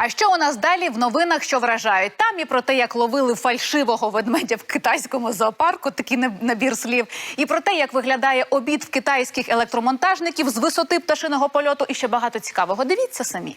А що у нас далі в новинах, що вражають? Там і про те, як ловили фальшивого ведмедя в китайському зоопарку, такий на- набір слів, і про те, як виглядає обід в китайських електромонтажників з висоти пташиного польоту, і ще багато цікавого. Дивіться самі.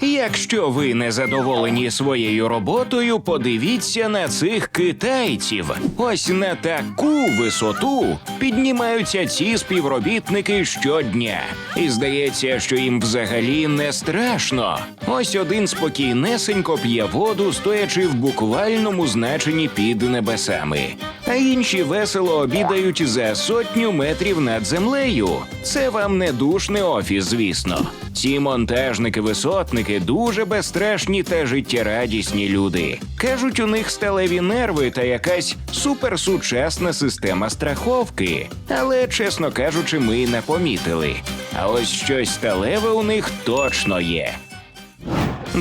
Якщо ви не задоволені своєю роботою, подивіться на цих китайців. Ось на таку висоту піднімаються ці співробітники щодня. І здається, що їм взагалі не страшно. Ось один спокійнесенько п'є воду, стоячи в буквальному значенні під небесами. А інші весело обідають за сотню метрів над землею. Це вам не душний офіс, звісно. Ці монтажники-висотники дуже безстрашні та життєрадісні люди. Кажуть, у них сталеві нерви та якась суперсучасна система страховки. Але, чесно кажучи, ми не помітили. А ось щось сталеве у них точно є.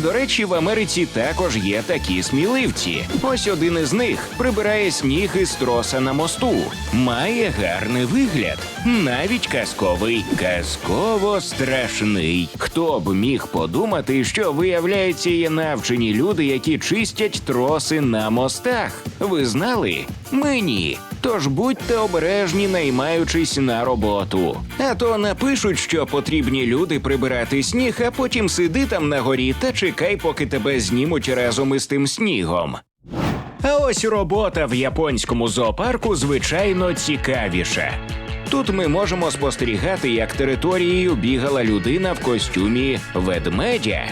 До речі, в Америці також є такі сміливці. Ось один із них прибирає сніг із троса на мосту. Має гарний вигляд, навіть казковий, казково страшний. Хто б міг подумати, що виявляється є навчені люди, які чистять троси на мостах. Ви знали? Ми ні. Тож будьте обережні, наймаючись на роботу. А то напишуть, що потрібні люди прибирати сніг, а потім сиди там на горі та чекай, поки тебе знімуть разом із тим снігом. А ось робота в японському зоопарку звичайно цікавіша. Тут ми можемо спостерігати, як територією бігала людина в костюмі ведмедя.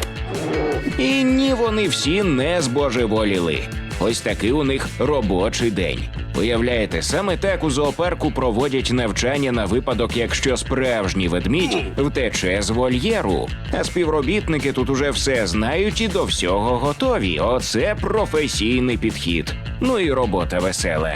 І ні, вони всі не збожеволіли. Ось такий у них робочий день. Уявляєте, саме так у зоопарку проводять навчання на випадок, якщо справжній ведмідь втече з вольєру. А співробітники тут уже все знають і до всього готові. Оце професійний підхід. Ну і робота весела.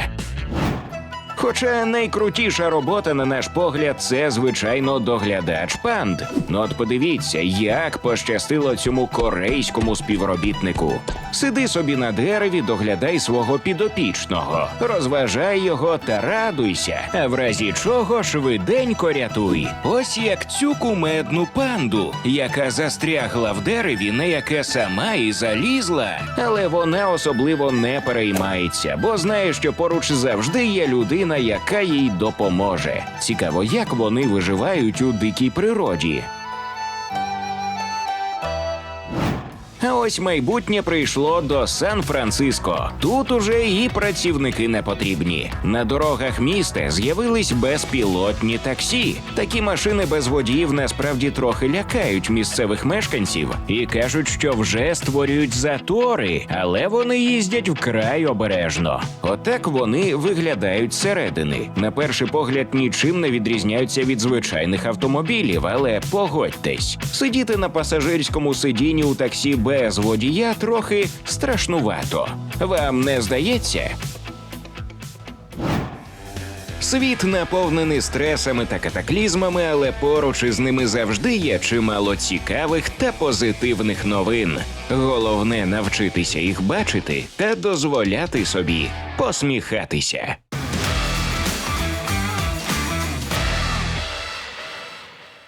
Хоча найкрутіша робота, на наш погляд, це звичайно доглядач панд. Ну от подивіться, як пощастило цьому корейському співробітнику. Сиди собі на дереві, доглядай свого підопічного, розважай його та радуйся. А в разі чого швиденько рятуй. Ось як цю кумедну панду, яка застрягла в дереві, на яке сама і залізла, але вона особливо не переймається, бо знає, що поруч завжди є людина, яка їй допоможе. Цікаво, як вони виживають у дикій природі. А ось майбутнє прийшло до Сан-Франциско. Тут уже і працівники не потрібні. На дорогах міста з'явились безпілотні таксі. Такі машини без водіїв насправді трохи лякають місцевих мешканців і кажуть, що вже створюють затори, але вони їздять вкрай обережно. Отак вони виглядають зсередини. На перший погляд нічим не відрізняються від звичайних автомобілів, але погодьтесь, сидіти на пасажирському сидінні у таксі без водія трохи страшнувато. Вам не здається? Світ наповнений стресами та катаклізмами, але поруч із ними завжди є чимало цікавих та позитивних новин. Головне навчитися їх бачити та дозволяти собі посміхатися.